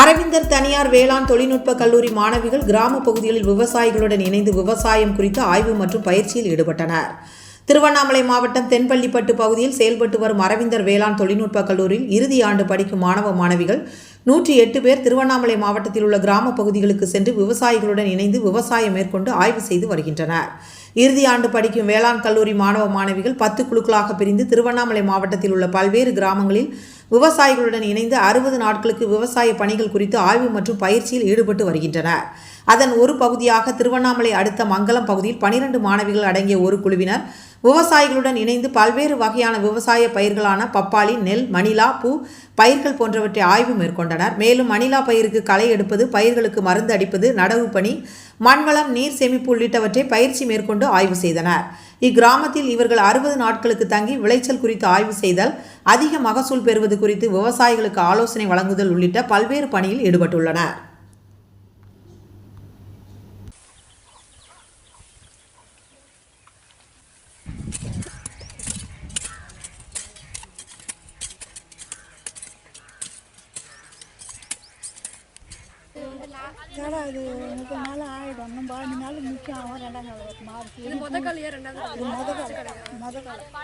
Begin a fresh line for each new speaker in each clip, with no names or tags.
அரவிந்தர் தனியார் வேளாண் தொழில்நுட்ப கல்லூரி மாணவிகள் கிராம பகுதிகளில் விவசாயிகளுடன் இணைந்து விவசாயம் குறித்து ஆய்வு மற்றும் பயிற்சியில் ஈடுபட்டனர். திருவண்ணாமலை மாவட்டம் தென்பள்ளிப்பட்டு பகுதியில் செயல்பட்டு வரும் அரவிந்தர் வேளாண் தொழில்நுட்ப கல்லூரியில் இறுதி ஆண்டு படிக்கும் மாணவ மாணவிகள் நூற்றி எட்டு பேர் திருவண்ணாமலை மாவட்டத்தில் உள்ள கிராம பகுதிகளுக்கு சென்று விவசாயிகளுடன் இணைந்து விவசாயம் மேற்கொண்டு ஆய்வு செய்து வருகின்றனர். இறுதி ஆண்டு படிக்கும் வேளாண் கல்லூரி மாணவ மாணவிகள் பத்து குழுக்களாக பிரிந்து திருவண்ணாமலை மாவட்டத்தில் உள்ள பல்வேறு கிராமங்களில் விவசாயிகளுடன் இணைந்து அறுபது நாட்களுக்கு விவசாய பணிகள் குறித்து ஆய்வு மற்றும் பயிற்சியில் ஈடுபட்டு வருகின்றனர். அதன் ஒரு பகுதியாக திருவண்ணாமலை அடுத்த மங்கலம் பகுதியில் பனிரெண்டு மாணவிகள் அடங்கிய ஒரு குழுவினர் விவசாயிகளுடன் இணைந்து பல்வேறு வகையான விவசாய பயிர்களான பப்பாளி நெல் மணிலா பூ பயிர்கள் போன்றவற்றை ஆய்வு மேற்கொண்டனர். மேலும் மணிலா பயிருக்கு களை எடுப்பது பயிர்களுக்கு மருந்து அடிப்பது நடவு பணி மண்வளம் நீர் சேமிப்பு உள்ளிட்டவற்றை பயிற்சி மேற்கொண்டு ஆய்வு செய்தனர். இக்கிராமத்தில் இவர்கள் அறுபது நாட்களுக்கு தங்கி விளைச்சல் குறித்து ஆய்வு செய்தல் அதிக மகசூல் பெறுவது குறித்து விவசாயிகளுக்கு ஆலோசனை வழங்குதல் உள்ளிட்ட பல்வேறு பணியில் ஈடுபட்டுள்ளனர்.
கடை அது முப்பது நாள் ஆகிடும் இன்னும் பதினஞ்சு நாள் முக்கியம் ஆகும் ரெண்டாம் நாள் மார்ச்
இது முத காலையா ரெண்டாவது
இது முத காலம் முத காலம்
இருந்தால்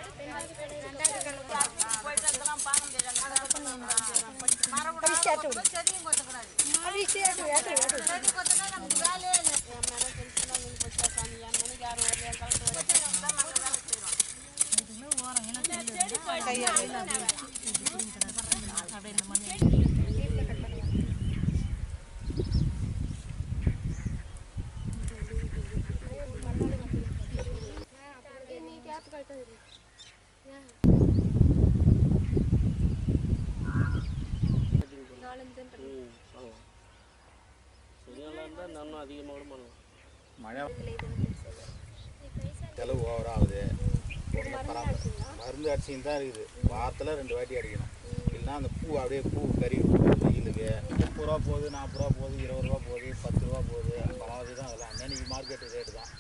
இன்னும் அதிகமாக கூட பண்ணலாம்
மழை செலவு ஓவர் ஆகுது மருந்து அடிச்சுன்னு தான் இருக்குது வாரத்தில் ரெண்டு வாட்டி அடிக்கணும் இல்லைன்னா அந்த பூ அப்படியே பூ கறி வெயிலுக்கு முப்பது ரூபா போகுது நாற்பது ரூபா போகுது இருபது ரூபா போகுது பத்து ரூபா போகுது பரவாயில்ல தான் அதெல்லாம் அன்னைக்கு மார்க்கெட்டு ரேட்டு தான்